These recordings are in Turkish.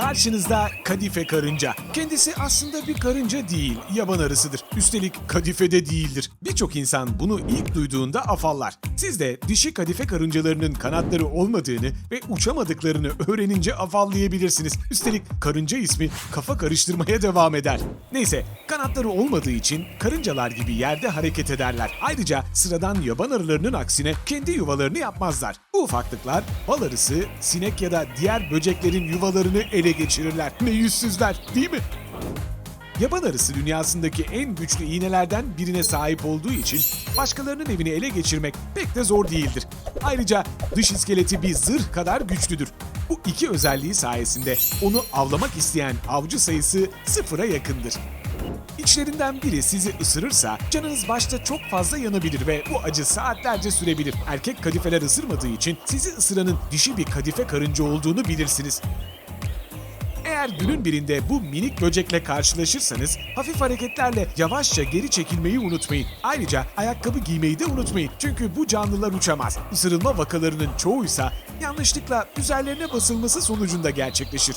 Karşınızda kadife karınca. Kendisi aslında bir karınca değil, yaban arısıdır. Üstelik kadife de değildir. Birçok insan bunu ilk duyduğunda afallar. Siz de dişi kadife karıncalarının kanatları olmadığını ve uçamadıklarını öğrenince afallayabilirsiniz. Üstelik karınca ismi kafa karıştırmaya devam eder. Neyse, kanatları olmadığı için karıncalar gibi yerde hareket ederler. Ayrıca sıradan yaban arılarının aksine kendi yuvalarını yapmazlar. Bu ufaklıklar bal arısı, sinek ya da diğer böceklerin yuvalarını ele geçirirler. Ne yüzsüzler değil mi? Yaban arısı dünyasındaki en güçlü iğnelerden birine sahip olduğu için başkalarının evini ele geçirmek pek de zor değildir. Ayrıca dış iskeleti bir zırh kadar güçlüdür. Bu iki özelliği sayesinde onu avlamak isteyen avcı sayısı sıfıra yakındır. İçlerinden biri sizi ısırırsa canınız başta çok fazla yanabilir ve bu acı saatlerce sürebilir. Erkek kadifeler ısırmadığı için sizi ısıranın dişi bir kadife karınca olduğunu bilirsiniz. Eğer günün birinde bu minik böcekle karşılaşırsanız hafif hareketlerle yavaşça geri çekilmeyi unutmayın. Ayrıca ayakkabı giymeyi de unutmayın. Çünkü bu canlılar uçamaz. Isırılma vakalarının çoğuysa yanlışlıkla üzerlerine basılması sonucunda gerçekleşir.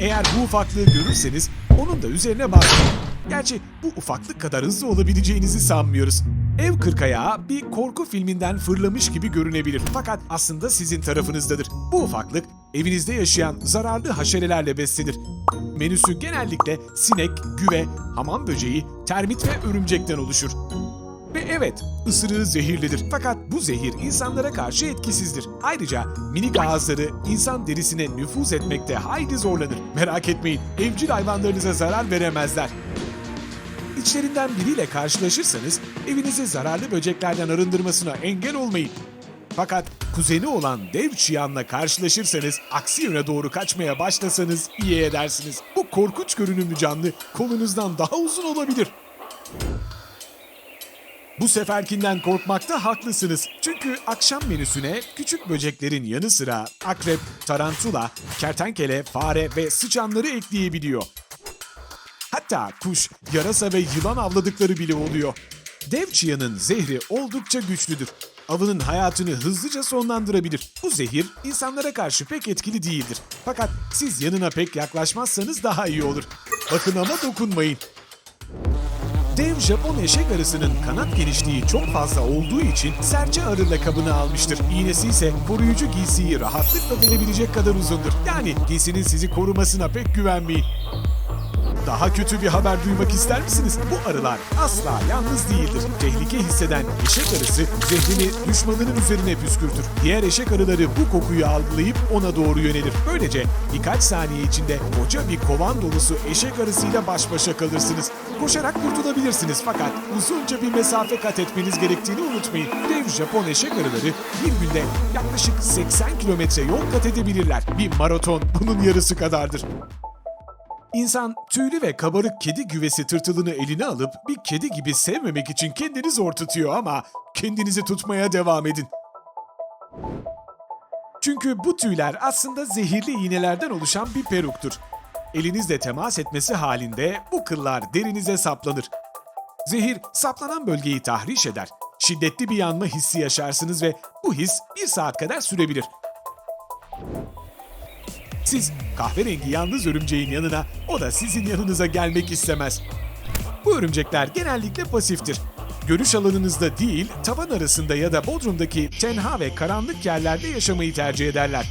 Eğer bu ufaklığı görürseniz onun da üzerine basmayın. Gerçi bu ufaklık kadar hızlı olabileceğinizi sanmıyoruz. Ev kırkayağı bir korku filminden fırlamış gibi görünebilir fakat aslında sizin tarafınızdadır. Bu ufaklık evinizde yaşayan zararlı haşerelerle beslenir. Menüsü genellikle sinek, güve, hamam böceği, termit ve örümcekten oluşur. Ve evet, ısırığı zehirlidir. Fakat bu zehir insanlara karşı etkisizdir. Ayrıca minik ağızları insan derisine nüfuz etmekte hayli zorlanır. Merak etmeyin, evcil hayvanlarınıza zarar veremezler. İçlerinden biriyle karşılaşırsanız evinizi zararlı böceklerden arındırmasına engel olmayın. Fakat kuzeni olan dev çıyanla karşılaşırsanız aksi yöne doğru kaçmaya başlasanız iyi edersiniz. Bu korkunç görünümlü canlı kolunuzdan daha uzun olabilir. Bu seferkinden korkmakta haklısınız. Çünkü akşam menüsüne küçük böceklerin yanı sıra akrep, tarantula, kertenkele, fare ve sıçanları ekleyebiliyor. Hatta kuş, yarasa ve yılan avladıkları bile oluyor. Dev çıyanın zehri oldukça güçlüdür. Avının hayatını hızlıca sonlandırabilir. Bu zehir insanlara karşı pek etkili değildir. Fakat siz yanına pek yaklaşmazsanız daha iyi olur. Bakın ama dokunmayın. Dev Japon eşek arısının kanat genişliği çok fazla olduğu için serçe arı lakabını almıştır. İğnesi ise koruyucu giysiyi rahatlıkla delebilecek kadar uzundur. Yani giysinin sizi korumasına pek güvenmeyin. Daha kötü bir haber duymak ister misiniz? Bu arılar asla yalnız değildir. Tehlike hisseden eşek arısı zehrini düşmanının üzerine püskürtür. Diğer eşek arıları bu kokuyu algılayıp ona doğru yönelir. Böylece birkaç saniye içinde koca bir kovan dolusu eşek arısıyla baş başa kalırsınız. Koşarak kurtulabilirsiniz fakat uzunca bir mesafe kat etmeniz gerektiğini unutmayın. Dev Japon eşek arıları bir günde yaklaşık 80 kilometre yol kat edebilirler. Bir maraton bunun yarısı kadardır. İnsan tüylü ve kabarık kedi güvesi tırtılını eline alıp bir kedi gibi sevmemek için kendini zor tutuyor ama kendinizi tutmaya devam edin. Çünkü bu tüyler aslında zehirli iğnelerden oluşan bir peruktur. Elinizle temas etmesi halinde bu kıllar derinize saplanır. Zehir saplanan bölgeyi tahriş eder. Şiddetli bir yanma hissi yaşarsınız ve bu his bir saat kadar sürebilir. Siz kahverengi yalnız örümceğin yanına, o da sizin yanınıza gelmek istemez. Bu örümcekler genellikle pasiftir. Görüş alanınızda değil, tavan arasında ya da bodrumdaki tenha ve karanlık yerlerde yaşamayı tercih ederler.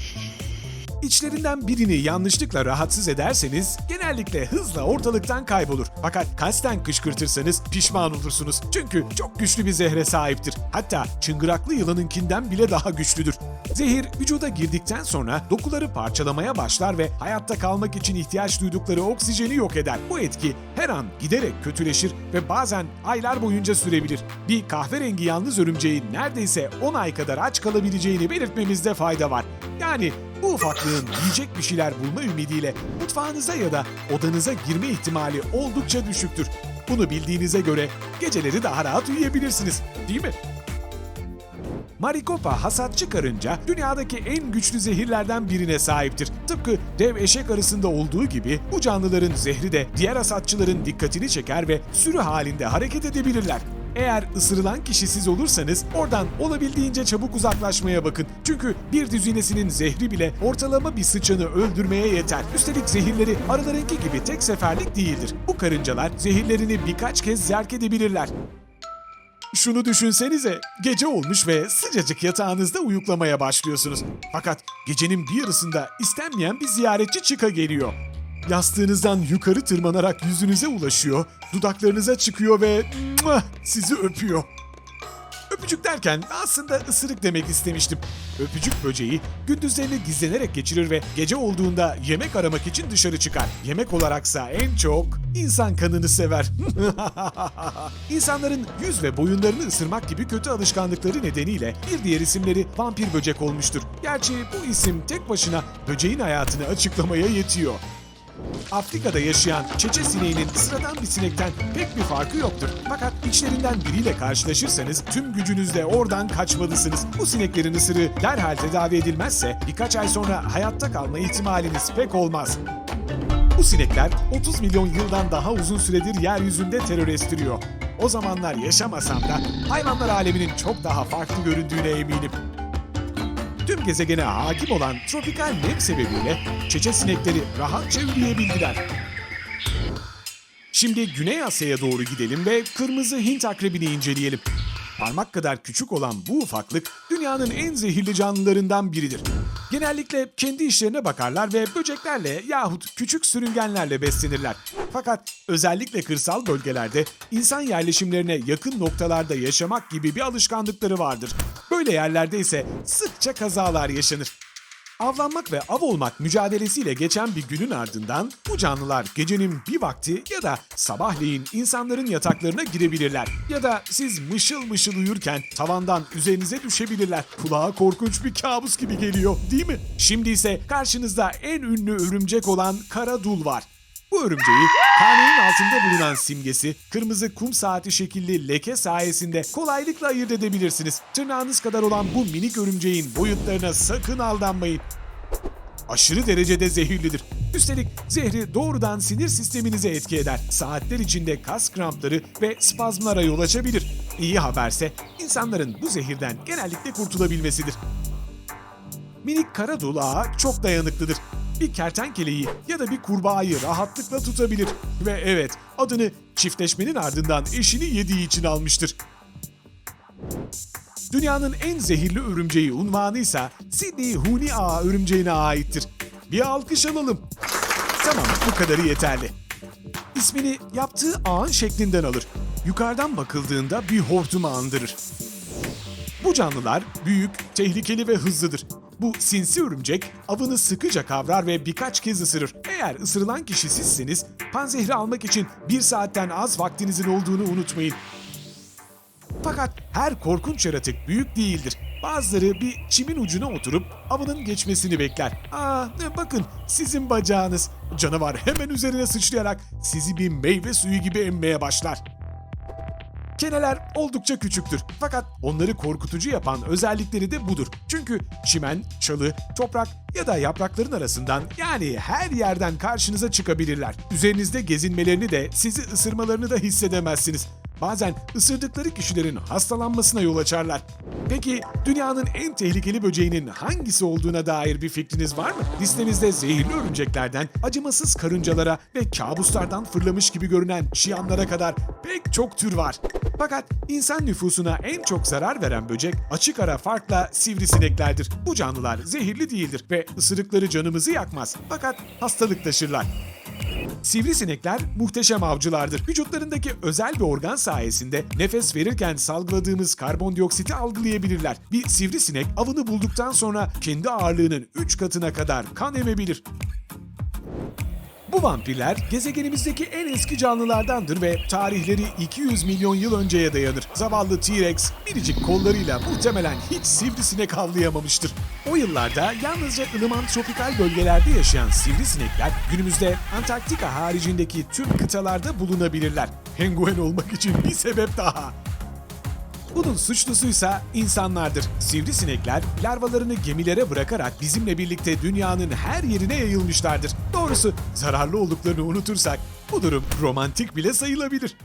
İçlerinden birini yanlışlıkla rahatsız ederseniz genellikle hızla ortalıktan kaybolur. Fakat kasten kışkırtırsanız pişman olursunuz. Çünkü çok güçlü bir zehre sahiptir. Hatta çıngıraklı yılanınkinden bile daha güçlüdür. Zehir vücuda girdikten sonra dokuları parçalamaya başlar ve hayatta kalmak için ihtiyaç duydukları oksijeni yok eder. Bu etki her an giderek kötüleşir ve bazen aylar boyunca sürebilir. Bir kahverengi yalnız örümceğin neredeyse 10 ay kadar aç kalabileceğini belirtmemizde fayda var. Yani bu ufaklığın yiyecek bir şeyler bulma ümidiyle mutfağınıza ya da odanıza girme ihtimali oldukça düşüktür. Bunu bildiğinize göre geceleri daha rahat uyuyabilirsiniz, değil mi? Maricopa hasatçı karınca dünyadaki en güçlü zehirlerden birine sahiptir. Tıpkı dev eşek arısında olduğu gibi bu canlıların zehri de diğer hasatçıların dikkatini çeker ve sürü halinde hareket edebilirler. Eğer ısırılan kişi siz olursanız oradan olabildiğince çabuk uzaklaşmaya bakın. Çünkü bir düzinesinin zehri bile ortalama bir sıçanı öldürmeye yeter. Üstelik zehirleri arılarınki gibi tek seferlik değildir. Bu karıncalar zehirlerini birkaç kez zerk edebilirler. Şunu düşünsenize, gece olmuş ve sıcacık yatağınızda uyuklamaya başlıyorsunuz. Fakat gecenin bir yarısında istenmeyen bir ziyaretçi çıka geliyor. Yastığınızdan yukarı tırmanarak yüzünüze ulaşıyor, dudaklarınıza çıkıyor ve sizi öpüyor. Öpücük derken aslında ısırık demek istemiştim. Öpücük böceği gündüzlerini gizlenerek geçirir ve gece olduğunda yemek aramak için dışarı çıkar. Yemek olaraksa en çok insan kanını sever. İnsanların yüz ve boyunlarını ısırmak gibi kötü alışkanlıkları nedeniyle bir diğer isimleri vampir böcek olmuştur. Gerçi bu isim tek başına böceğin hayatını açıklamaya yetiyor. Afrika'da yaşayan çeçe sineğinin sıradan bir sinekten pek bir farkı yoktur. Fakat içlerinden biriyle karşılaşırsanız tüm gücünüzle oradan kaçmalısınız. Bu sineklerin ısırığı derhal tedavi edilmezse birkaç ay sonra hayatta kalma ihtimaliniz pek olmaz. Bu sinekler 30 milyon yıldan daha uzun süredir yeryüzünde terör estiriyor. O zamanlar yaşamasam da hayvanlar aleminin çok daha farklı göründüğüne eminim. Tüm gezegene hakim olan tropikal nem sebebiyle çeçe sinekleri rahatça üreyebildiler. Şimdi Güney Asya'ya doğru gidelim ve kırmızı Hint akrebini inceleyelim. Parmak kadar küçük olan bu ufaklık dünyanın en zehirli canlılarından biridir. Genellikle kendi işlerine bakarlar ve böceklerle yahut küçük sürüngenlerle beslenirler. Fakat özellikle kırsal bölgelerde insan yerleşimlerine yakın noktalarda yaşamak gibi bir alışkanlıkları vardır. Böyle yerlerde ise sıkça kazalar yaşanır. Avlanmak ve av olmak mücadelesiyle geçen bir günün ardından bu canlılar gecenin bir vakti ya da sabahleyin insanların yataklarına girebilirler. Ya da siz mışıl mışıl uyurken tavandan üzerinize düşebilirler. Kulağa korkunç bir kabus gibi geliyor değil mi? Şimdi ise karşınızda en ünlü örümcek olan kara dul var. Bu örümceği kanenin altında bulunan simgesi kırmızı kum saati şekilli leke sayesinde kolaylıkla ayırt edebilirsiniz. Tırnağınız kadar olan bu minik örümceğin boyutlarına sakın aldanmayın. Aşırı derecede zehirlidir. Üstelik zehri doğrudan sinir sisteminize etki eder. Saatler içinde kas krampları ve spazmlara yol açabilir. İyi haberse insanların bu zehirden genellikle kurtulabilmesidir. Minik kara dul ağa çok dayanıklıdır. Bir kertenkeleyi ya da bir kurbağayı rahatlıkla tutabilir. Ve evet adını çiftleşmenin ardından eşini yediği için almıştır. Dünyanın en zehirli örümceği unvanı ise Sydney Huni Ağa örümceğine aittir. Bir alkış alalım. Tamam bu kadarı yeterli. İsmini yaptığı ağın şeklinden alır. Yukarıdan bakıldığında bir hortumu andırır. Bu canlılar büyük, tehlikeli ve hızlıdır. Bu sinsi örümcek avını sıkıca kavrar ve birkaç kez ısırır. Eğer ısırılan kişi sizseniz panzehri almak için bir saatten az vaktinizin olduğunu unutmayın. Fakat her korkunç yaratık büyük değildir. Bazıları bir çimin ucuna oturup avının geçmesini bekler. Aa bakın sizin bacağınız. Canavar hemen üzerine sıçrayarak sizi bir meyve suyu gibi emmeye başlar. Keneler oldukça küçüktür. Fakat onları korkutucu yapan özellikleri de budur. Çünkü çimen, çalı, toprak ya da yaprakların arasından yani her yerden karşınıza çıkabilirler. Üzerinizde gezinmelerini de sizi ısırmalarını da hissedemezsiniz. Bazen ısırdıkları kişilerin hastalanmasına yol açarlar. Peki dünyanın en tehlikeli böceğinin hangisi olduğuna dair bir fikriniz var mı? Listemizde zehirli örümceklerden acımasız karıncalara ve kabuslardan fırlamış gibi görünen şiyanlara kadar pek çok tür var. Fakat insan nüfusuna en çok zarar veren böcek açık ara farkla sivrisineklerdir. Bu canlılar zehirli değildir ve ısırıkları canımızı yakmaz. Fakat hastalık taşırlar. Sivrisinekler muhteşem avcılardır. Vücutlarındaki özel bir organ sayesinde nefes verirken salgıladığımız karbondioksiti algılayabilirler. Bir sivrisinek avını bulduktan sonra kendi ağırlığının 3 katına kadar kan emebilir. Bu vampirler gezegenimizdeki en eski canlılardandır ve tarihleri 200 milyon yıl önceye dayanır. Zavallı T-Rex biricik kollarıyla muhtemelen hiç sivrisinek avlayamamıştır. O yıllarda yalnızca ılıman tropikal bölgelerde yaşayan sivrisinekler günümüzde Antarktika haricindeki tüm kıtalarda bulunabilirler. Penguen olmak için bir sebep daha. Bunun suçlusuysa insanlardır. Sivrisinekler larvalarını gemilere bırakarak bizimle birlikte dünyanın her yerine yayılmışlardır. Doğrusu zararlı olduklarını unutursak bu durum romantik bile sayılabilir.